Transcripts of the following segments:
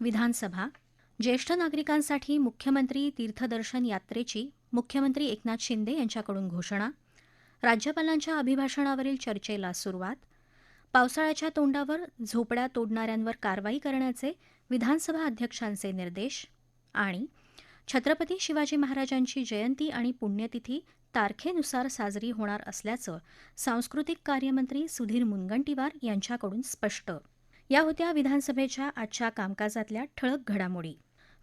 विधानसभा. ज्येष्ठ नागरिकांसाठी मुख्यमंत्री तीर्थदर्शन यात्रेची मुख्यमंत्री एकनाथ शिंदे यांच्याकडून घोषणा. राज्यपालांच्या अभिभाषणावरील चर्चेला सुरुवात. पावसाळ्याच्या तोंडावर झोपड्या तोडणाऱ्यांवर कारवाई करण्याचे विधानसभा अध्यक्षांचे निर्देश आणि छत्रपती शिवाजी महाराजांची जयंती आणि पुण्यतिथी तारखेनुसार साजरी होणार असल्याचं सांस्कृतिक कार्यमंत्री सुधीर मुनगंटीवार यांच्याकडून स्पष्ट. या होत्या विधानसभेच्या आजच्या कामकाजातल्या ठळक घडामोडी.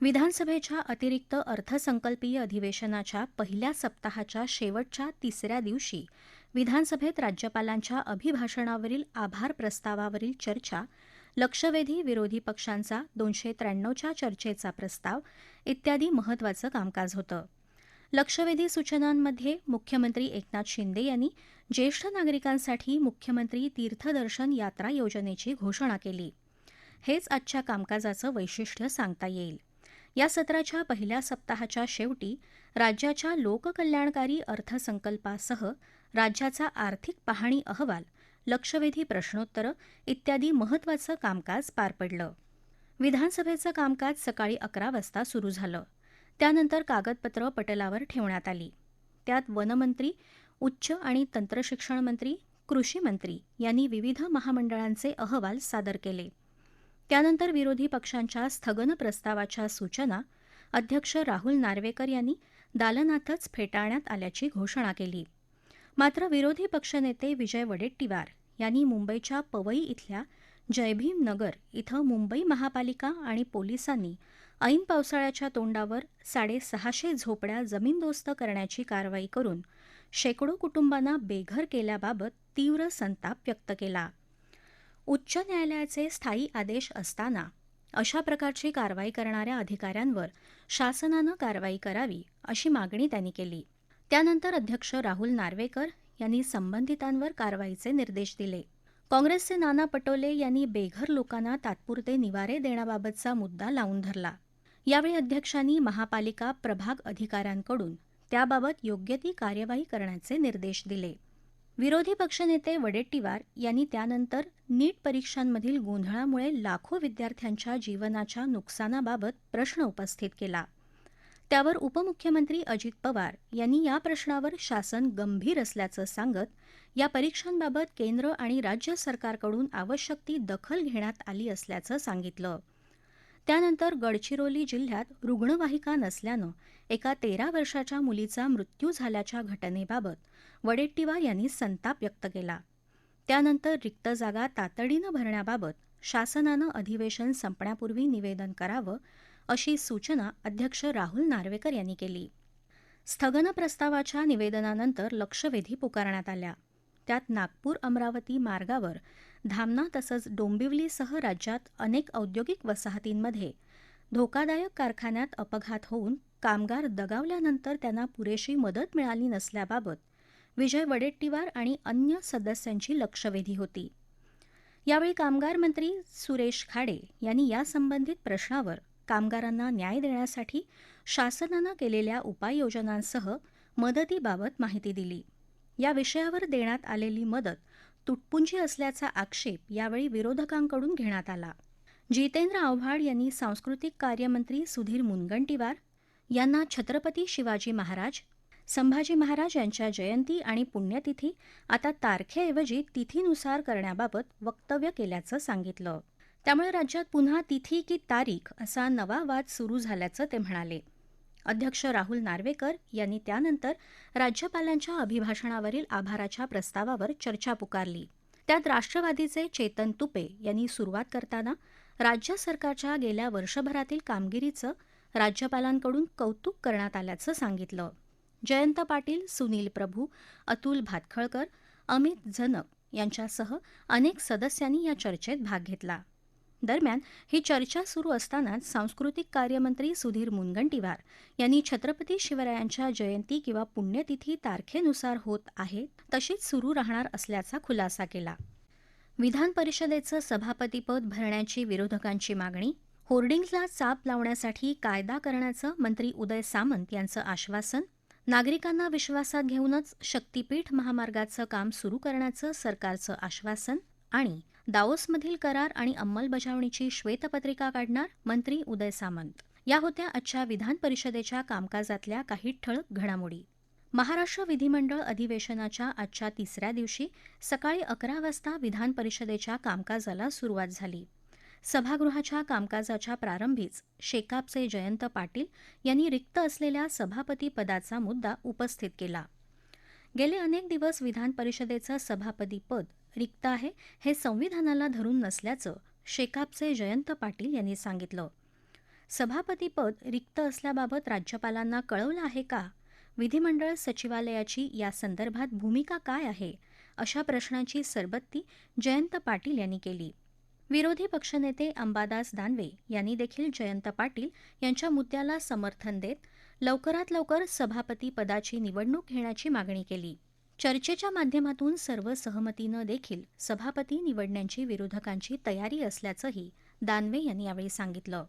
विधानसभेच्या अतिरिक्त अर्थसंकल्पीय अधिवेशनाच्या पहिल्या सप्ताहाच्या शेवटच्या तिसऱ्या दिवशी विधानसभेत राज्यपालांच्या अभिभाषणावरील आभार प्रस्तावावरील चर्चा लक्षवेधी विरोधी पक्षांचा दोनशे त्र्याण्णवच्या चर्चेचा प्रस्ताव इत्यादी महत्त्वाचं कामकाज होतं. लक्षवेधी सूचनांमध्ये मुख्यमंत्री एकनाथ शिंदे यांनी ज्येष्ठ नागरिकांसाठी मुख्यमंत्री तीर्थदर्शन यात्रा योजनेची घोषणा केली. हेच आजच्या कामकाजाचं वैशिष्ट्य सांगता येईल. या सत्राच्या पहिल्या सप्ताहाच्या शेवटी राज्याच्या लोककल्याणकारी अर्थसंकल्पासह राज्याचा आर्थिक पाहणी अहवाल लक्षवेधी प्रश्नोत्तरं इत्यादी महत्त्वाचं कामकाज पार पडलं. विधानसभेचं कामकाज सकाळी अकरा वाजता सुरू झालं. त्यानंतर कागदपत्रं पटलावर ठेवण्यात आली. त्यात वनमंत्री उच्च आणि तंत्रशिक्षण मंत्री कृषी मंत्री यांनी विविध महामंडळांचे अहवाल सादर केले. त्यानंतर विरोधी पक्षांच्या स्थगन प्रस्तावाच्या सूचना अध्यक्ष राहुल नार्वेकर यांनी दालनातच फेटाळण्यात आल्याची घोषणा केली. मात्र विरोधी पक्षनेते विजय वडेट्टीवार यांनी मुंबईच्या पवई इथल्या जयभीम नगर इथं मुंबई महापालिका आणि पोलिसांनी ऐन पावसाळ्याच्या तोंडावर साडेसहाशे झोपड्या जमीनदोस्त करण्याची कारवाई करून शेकडो कुटुंबांना बेघर केल्याबाबत तीव्र संताप व्यक्त केला. उच्च न्यायालयाचे स्थायी आदेश असताना अशा प्रकारची कारवाई करणाऱ्या अधिकाऱ्यांवर शासनानं कारवाई करावी अशी मागणी त्यांनी केली. त्यानंतर अध्यक्ष राहुल नार्वेकर यांनी संबंधितांवर कारवाईचे निर्देश दिले. काँग्रेसचे नाना पटोले यांनी बेघर लोकांना तात्पुरते निवारे देण्याबाबतचा मुद्दा लावून धरला. यावेळी अध्यक्षांनी महापालिका प्रभाग अधिकाऱ्यांकडून त्याबाबत योग्य ती कार्यवाही करण्याचे निर्देश दिले. विरोधी पक्षनेते वडेट्टीवार यांनी त्यानंतर नीट परीक्षांमधील गोंधळामुळे लाखो विद्यार्थ्यांच्या जीवनाच्या नुकसानाबाबत प्रश्न उपस्थित केला. त्यावर उपमुख्यमंत्री अजित पवार यांनी या प्रश्नावर शासन गंभीर असल्याचं सांगत या परीक्षांबाबत केंद्र आणि राज्य सरकारकडून आवश्यक ती दखल घेण्यात आली असल्याचं सांगितलं. त्यानंतर गडचिरोली जिल्ह्यात रुग्णवाहिका नसल्यानं एका तेरा वर्षाच्या मुलीचा मृत्यू झाल्याच्या घटनेबाबत वडेट्टीवार यांनी संताप व्यक्त केला. त्यानंतर रिक्त जागा तातडीनं भरण्याबाबत शासनानं अधिवेशन संपण्यापूर्वी निवेदन करावं अशी सूचना अध्यक्ष राहुल नार्वेकर यांनी केली. स्थगन प्रस्तावाच्या निवेदनानंतर लक्षवेधी पुकारण्यात आल्या. त्यात नागपूर अमरावती मार्गावर धामणा तसंच डोंबिवलीसह राज्यात अनेक औद्योगिक वसाहतींमध्ये धोकादायक कारखान्यात अपघात होऊन कामगार दगावल्यानंतर त्यांना पुरेशी मदत मिळाली नसल्याबाबत विजय वडेट्टीवार आणि अन्य सदस्यांची लक्षवेधी होती. यावेळी कामगार मंत्री सुरेश खाडे यांनी यासंबंधित प्रश्नावर कामगारांना न्याय देण्यासाठी शासनानं केलेल्या उपाययोजनांसह मदतीबाबत माहिती दिली. या विषयावर देण्यात आलेली मदत तुटपुंजी असल्याचा आक्षेप यावेळी विरोधकांकडून घेण्यात आला. जितेंद्र आव्हाड यांनी सांस्कृतिक कार्यमंत्री सुधीर मुनगंटीवार यांना छत्रपती शिवाजी महाराज संभाजी महाराज यांच्या जयंती आणि पुण्यतिथी आता तारखेऐवजी तिथीनुसार करण्याबाबत वक्तव्य केल्याचं सांगितलं. त्यामुळे राज्यात पुन्हा तिथी की तारीख असा नवा वाद सुरू झाल्याचं ते म्हणाले. अध्यक्ष राहुल नार्वेकर यांनी त्यानंतर राज्यपालांच्या अभिभाषणावरील आभाराच्या प्रस्तावावर चर्चा पुकारली. त्यात राष्ट्रवादीचे चेतन तुपे यांनी सुरुवात करताना राज्य सरकारच्या गेल्या वर्षभरातील कामगिरीचं राज्यपालांकडून कौतुक करण्यात आल्याचं सांगितलं. जयंत पाटील सुनील प्रभू अतुल भातखळकर अमित झनक यांच्यासह अनेक सदस्यांनी या चर्चेत भाग घेतला. दरम्यान ही चर्चा सुरू असतानाच सांस्कृतिक कार्यमंत्री सुधीर मुनगंटीवार यांनी छत्रपती शिवरायांच्या जयंती किंवा पुण्यतिथी तारखेनुसार होत आहे तशीच सुरू राहणार असल्याचा खुलासा केला. विधान परिषदेचं सभापतीपद भरण्याची विरोधकांची मागणी होर्डिंग्जला चाप लावण्यासाठी कायदा करण्याचं मंत्री उदय सामंत यांचं आश्वासन नागरिकांना विश्वासात घेऊनच शक्तीपीठ महामार्गाचं काम सुरू करण्याचं सरकारचं आश्वासन आणि दाओसमधील करार आणि अंमलबजावणीची श्वेतपत्रिका काढणार मंत्री उदय सामंत. या होत्या आजच्या विधान परिषदेच्या कामकाजातल्या काही ठळक घडामोडी. महाराष्ट्र विधिमंडळ अधिवेशनाच्या आजच्या तिसऱ्या दिवशी सकाळी अकरा वाजता विधान परिषदेच्या कामकाजाला सुरुवात झाली. सभागृहाच्या कामकाजाच्या प्रारंभीच शेकापचे जयंत पाटील यांनी रिक्त असलेल्या सभापती पदाचा मुद्दा उपस्थित केला. गेले अनेक दिवस विधान परिषदेचं सभापती पद रिक्त आहे हे संविधानाला धरून नसल्याचं शेकापचे जयंत पाटील यांनी सांगितलं. सभापतीपद रिक्त असल्याबाबत राज्यपालांना कळवलं आहे का? विधिमंडळ सचिवालयाची या संदर्भात भूमिका काय आहे? अशा प्रश्नाची सरबत्ती जयंत पाटील यांनी केली. विरोधी पक्षनेते अंबादास दानवे यांनी देखील जयंत पाटील यांच्या मुद्द्याला समर्थन देत लवकरात लवकर सभापती पदाची निवडणूक घेण्याची मागणी केली. चर्चेच्या माध्यमातून सर्व सहमतीनं देखील सभापती निवडण्याची विरोधकांची तयारी असल्याचंही दानवे यांनी यावेळी सांगितलं.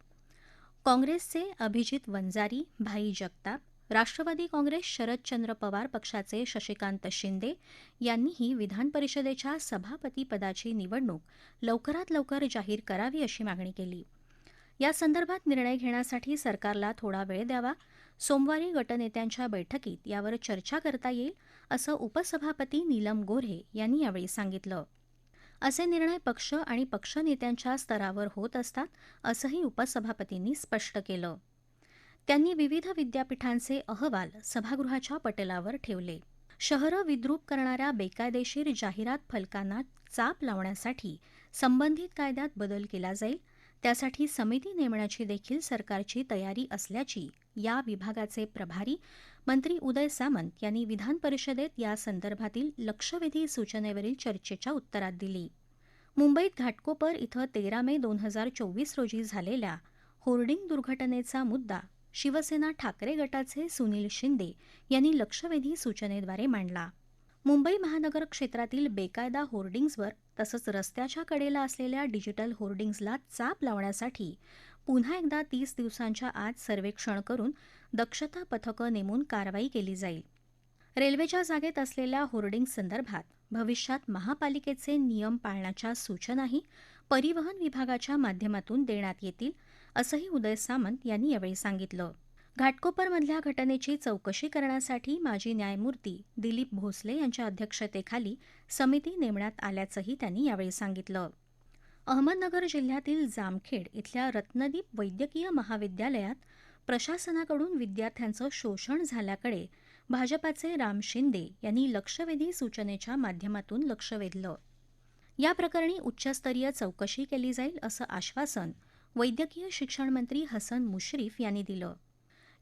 काँग्रेसचे अभिजित वंजारी भाई जगताप राष्ट्रवादी काँग्रेस शरदचंद्र पवार पक्षाचे शशिकांत शिंदे यांनीही विधान परिषदेच्या सभापतीपदाची निवडणूक लवकरात लवकर जाहीर करावी अशी मागणी केली. या संदर्भात निर्णय घेण्यासाठी सरकारला थोडा वेळ द्यावा. सोमवारी गटनेत्यांच्या बैठकीत यावर चर्चा करता येईल. असं उपसभापती नीलम गोऱ्हे यांनी यावेळी सांगितलं. असे निर्णय पक्ष आणि पक्षनेत्यांच्या स्तरावर होत असतात असंही उपसभापतींनी स्पष्ट केलं. त्यांनी विविध विद्यापीठांचे अहवाल सभागृहाच्या पटलावर ठेवले. शहरं विद्रूप करणाऱ्या बेकायदेशीर जाहिरात फलकांना चाप लावण्यासाठी संबंधित कायद्यात बदल केला जाईल त्यासाठी समिती नेमण्याची देखील सरकारची तयारी असल्याची या विभागाचे प्रभारी मंत्री उदय सामंत यांनी विधान परिषदेत या संदर्भातील लक्षवेधी सूचनेवरील चर्चेच्या उत्तरात दिली. मुंबईत घाटकोपर इथं तेरा मे दोन हजार चोवीस रोजी झालेल्या होर्डिंग दुर्घटनेचा मुद्दा शिवसेना ठाकरे गटाचे सुनील शिंदे यांनी लक्षवेधी सूचनेद्वारे मांडला. मुंबई महानगर क्षेत्रातील बेकायदा होर्डिंग्जवर तसंच रस्त्याच्या कडेला असलेल्या डिजिटल होर्डिंग्जला चाप लावण्यासाठी पुन्हा एकदा तीस दिवसांच्या आत सर्वेक्षण करून दक्षता पथकं नेमून कारवाई केली जाईल. रेल्वेच्या जागेत असलेल्या होर्डिंग संदर्भात भविष्यात महापालिकेचे नियम पाळण्याच्या सूचनाही परिवहन विभागाच्या माध्यमातून देण्यात येतील असंही उदय सामंत यांनी यावेळी सांगितलं. घाटकोपरमधल्या घटनेची चौकशी करण्यासाठी माजी न्यायमूर्ती दिलीप भोसले यांच्या अध्यक्षतेखाली समिती नेमण्यात आल्याचंही त्यांनी यावेळी सांगितलं. अहमदनगर जिल्ह्यातील जामखेड इथल्या रत्नदीप वैद्यकीय महाविद्यालयात प्रशासनाकडून विद्यार्थ्यांचं शोषण झाल्याकडे भाजपाचे राम शिंदे यांनी लक्षवेधी सूचनेच्या माध्यमातून लक्ष वेधलं. या प्रकरणी उच्चस्तरीय चौकशी केली जाईल असं आश्वासन वैद्यकीय शिक्षण मंत्री हसन मुश्रीफ यांनी दिलं.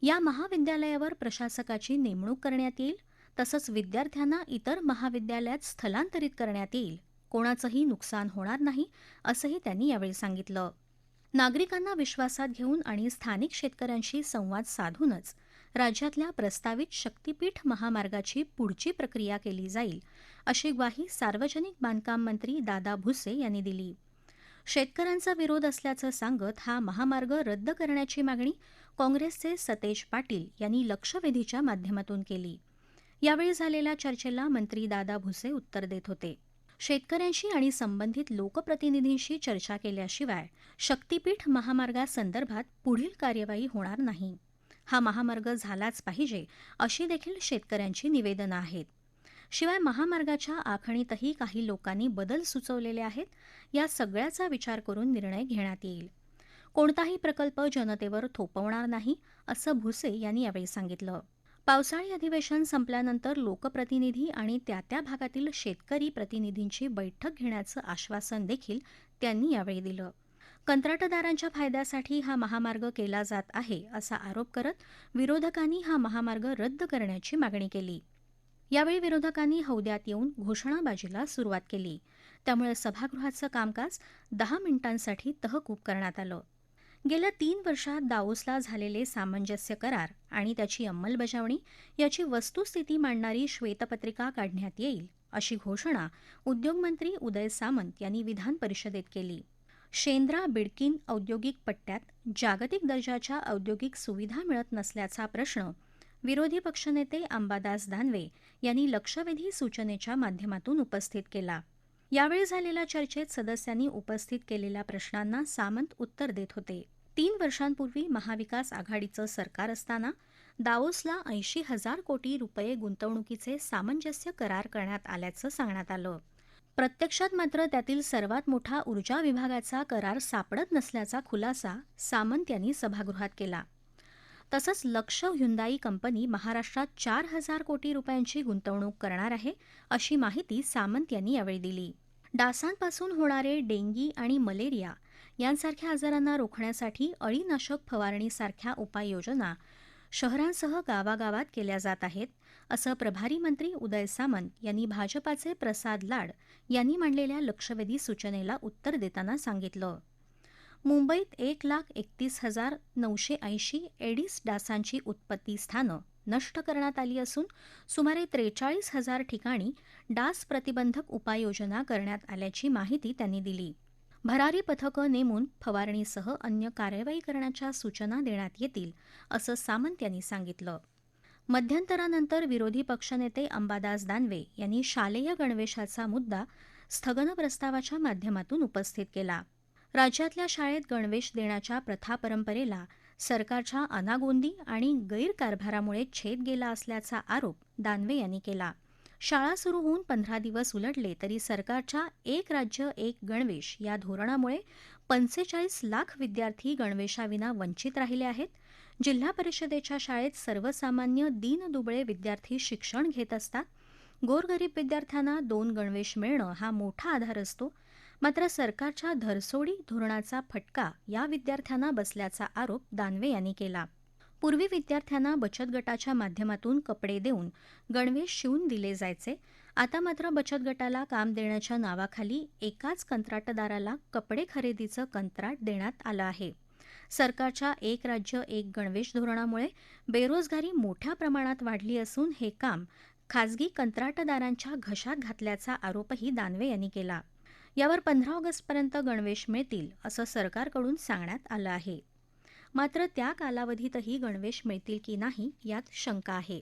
या महाविद्यालयावर प्रशासकाची नेमणूक करण्यात येईल तसंच विद्यार्थ्यांना इतर महाविद्यालयात स्थलांतरित करण्यात येईल. कोणाचंही नुकसान होणार नाही असंही त्यांनी यावेळी सांगितलं. नागरिकांना विश्वासात घेऊन आणि स्थानिक शेतकऱ्यांशी संवाद साधूनच राज्यातल्या प्रस्तावित शक्तीपीठ महामार्गाची पुढची प्रक्रिया केली जाईल अशी ग्वाही सार्वजनिक बांधकाम मंत्री दादा भुसे यांनी दिली. शेतकऱ्यांचा विरोध असल्याचं सांगत हा महामार्ग रद्द करण्याची मागणी काँग्रेसचे सतेज पाटील यांनी लक्षवेधीच्या माध्यमातून केली. यावेळी झालेल्या चर्चेला मंत्री दादा भुसे उत्तर देत होते. शेतकऱ्यांशी आणि संबंधित लोकप्रतिनिधींशी चर्चा केल्याशिवाय शक्तीपीठ महामार्गासंदर्भात पुढील कार्यवाही होणार नाही. हा महामार्ग झालाच पाहिजे अशी देखील शेतकऱ्यांची निवेदनं आहेत. शिवाय महामार्गाच्या आखणीतही काही लोकांनी बदल सुचवलेले आहेत या सगळ्याचा विचार करून निर्णय घेण्यात येईल. कोणताही प्रकल्प जनतेवर थोपवणार नाही असं भुसे यांनी यावेळी सांगितलं. पावसाळी अधिवेशन संपल्यानंतर लोकप्रतिनिधी आणि त्या त्या भागातील शेतकरी प्रतिनिधींची बैठक घेण्याचं आश्वासन देखील त्यांनी यावेळी दिलं. कंत्राटदारांच्या फायद्यासाठी हा महामार्ग केला जात आहे असा आरोप करत विरोधकांनी हा महामार्ग रद्द करण्याची मागणी केली. यावेळी विरोधकांनी हौद्यात येऊन घोषणाबाजीला सुरुवात केली. त्यामुळे सभागृहाचं कामकाज दहा मिनिटांसाठी तहकूब करण्यात आलं. गेल्या तीन वर्षात दाओसला झालेले सामंजस्य करार आणि त्याची अंमलबजावणी याची वस्तुस्थिती मांडणारी श्वेतपत्रिका काढण्यात येईल अशी घोषणा उद्योगमंत्री उदय सामंत यांनी विधान परिषदेत केली. शेंद्रा बिडकीन औद्योगिक पट्ट्यात जागतिक दर्जाच्या औद्योगिक सुविधा मिळत नसल्याचा प्रश्न विरोधी पक्षनेते अंबादास दानवे यांनी लक्षवेधी सूचनेच्या माध्यमातून उपस्थित केला. यावेळी झालेल्या चर्चेत सदस्यांनी उपस्थित केलेल्या प्रश्नांना सामंत उत्तर देत होते. तीन वर्षांपूर्वी महाविकास आघाडीचं सरकार असताना दाओसला ऐंशी हजार कोटी रुपये गुंतवणुकीचे सामंजस्य करार करण्यात आल्याचं सांगण्यात आलं. प्रत्यक्षात मात्र त्यातील सर्वात मोठा ऊर्जा विभागाचा करार सापडत नसल्याचा खुलासा सामंत यांनी सभागृहात केला. तसंच लक्ष ह्युंदाई कंपनी महाराष्ट्रात चार हजार कोटी रुपयांची गुंतवणूक करणार आहे अशी माहिती सामंत यांनी यावेळी दिली. डासांपासून होणारे डेंगी आणि मलेरिया यांसारख्या आजारांना रोखण्यासाठी अळीनाशक फवारणीसारख्या उपाययोजना शहरांसह गावागावात केल्या जात आहेत असं प्रभारी मंत्री उदय सामंत यांनी भाजपाचे प्रसाद लाड यांनी मांडलेल्या लक्षवेधी सूचनेला उत्तर देताना सांगितलं. मुंबईत एक लाख एकतीस हजार नऊशे ऐंशी एडिस डासांची उत्पत्ती स्थानं नष्ट करण्यात आली असून सुमारे त्रेचाळीस हजार ठिकाणी डास प्रतिबंधक उपाययोजना करण्यात आल्याची माहिती त्यांनी दिली. भरारी पथकं नेमून फवारणीसह अन्य कार्यवाही करण्याच्या सूचना देण्यात येतील असं सामंत यांनी सांगितलं. मध्यंतरानंतर विरोधी पक्षनेते अंबादास दानवे यांनी शालेय गणवेशाचा मुद्दा स्थगन प्रस्तावाच्या माध्यमातून उपस्थित केला. राज्यातल्या शाळेत गणवेश देण्याच्या प्रथा परंपरेला सरकारच्या अनागोंदी आणि गैरकारभारामुळे छेद गेला असल्याचा आरोप दानवे यांनी केला. शाळा सुरू होऊन पंधरा दिवस उलटले तरी सरकारच्या एक राज्य एक गणवेश या धोरणामुळे पंचेचाळीस लाख विद्यार्थी गणवेशाविना वंचित राहिले आहेत. जिल्हा परिषदेच्या शाळेत सर्वसामान्य दीनदुबळे विद्यार्थी शिक्षण घेत असतात. गोरगरीब विद्यार्थ्यांना दोन गणवेश मिळणं हा मोठा आधार असतो. मात्र सरकारच्या धरसोडी धोरणाचा फटका या विद्यार्थ्यांना बसल्याचा आरोप दानवे यांनी केला. पूर्वी विद्यार्थ्यांना बचत गटाच्या माध्यमातून कपडे देऊन गणवेश शिवून दिले जायचे. आता मात्र बचत गटाला काम देण्याच्या नावाखाली एकाच कंत्राटदाराला कपडे खरेदीचं कंत्राट देण्यात आलं आहे. सरकारच्या एक राज्य एक गणवेश धोरणामुळे बेरोजगारी मोठ्या प्रमाणात वाढली असून हे काम खासगी कंत्राटदारांच्या घशात घातल्याचा आरोपही दानवे यांनी केला. यावर पंधरा ऑगस्टपर्यंत गणवेश मिळतील असं सरकारकडून सांगण्यात आलं आहे. मात्र त्या कालावधीतही गणवेश मिळतील की नाही यात शंका आहे.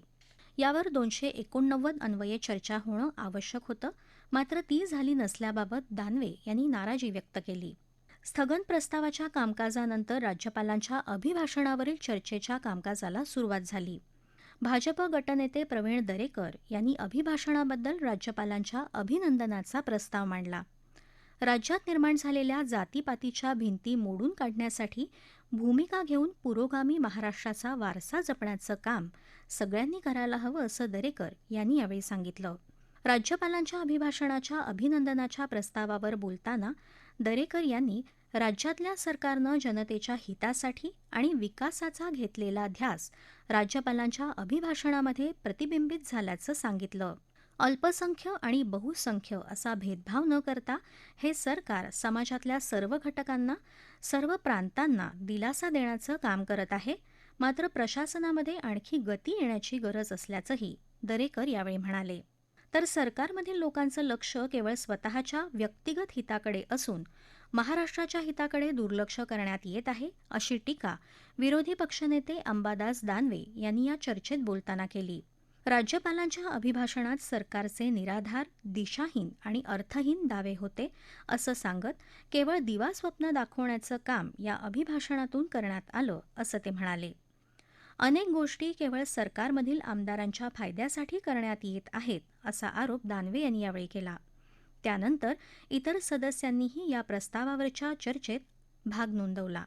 यावर दोनशे एकोणनव्वद अन्वये चर्चा होणं आवश्यक होतं. मात्र ती झाली नसल्याबाबत दानवे यांनी नाराजी व्यक्त केली. स्थगन प्रस्तावाच्या कामकाजानंतर राज्यपालांच्या अभिभाषणावरील चर्चेच्या कामकाजाला सुरुवात झाली. भाजप गटनेते प्रवीण दरेकर यांनी अभिभाषणाबद्दल राज्यपालांच्या अभिनंदनाचा प्रस्ताव मांडला. राज्यात निर्माण झालेल्या जातीपातीच्या भिंती मोडून काढण्यासाठी भूमिका घेऊन पुरोगामी महाराष्ट्राचा वारसा जपण्याचं काम सगळ्यांनी करायला हवं असं दरेकर यांनी यावेळी सांगितलं. राज्यपालांच्या अभिभाषणाच्या अभिनंदनाच्या प्रस्तावावर बोलताना दरेकर यांनी राज्यातल्या सरकारनं जनतेच्या हितासाठी आणि विकासाचा घेतलेला ध्यास राज्यपालांच्या अभिभाषणामध्ये प्रतिबिंबित झाल्याचं सांगितलं. अल्पसंख्य आणि बहुसंख्य असा भेदभाव न करता हे सरकार समाजातल्या सर्व घटकांना सर्व प्रांतांना दिलासा देण्याचं काम करत आहे. मात्र प्रशासनामध्ये आणखी गती येण्याची गरज असल्याचंही दरेकर यावेळी म्हणाले. तर सरकारमधील लोकांचं लक्ष केवळ स्वतःच्या व्यक्तिगत हिताकडे असून महाराष्ट्राच्या हिताकडे दुर्लक्ष करण्यात येत आहे अशी टीका विरोधी पक्षनेते अंबादास दानवे यांनी या चर्चेत बोलताना केली. राज्यपालांच्या अभिभाषणात सरकारचे निराधार दिशाहीन आणि अर्थहीन दावे होते असं सांगत केवळ दिवा स्वप्न दाखवण्याचं काम या अभिभाषणातून करण्यात आलं असं ते म्हणाले. अनेक गोष्टी केवळ सरकारमधील आमदारांच्या फायद्यासाठी करण्यात येत आहेत असा आरोप दानवे यांनी यावेळी केला. त्यानंतर इतर सदस्यांनीही या प्रस्तावावरच्या चर्चेत भाग नोंदवला.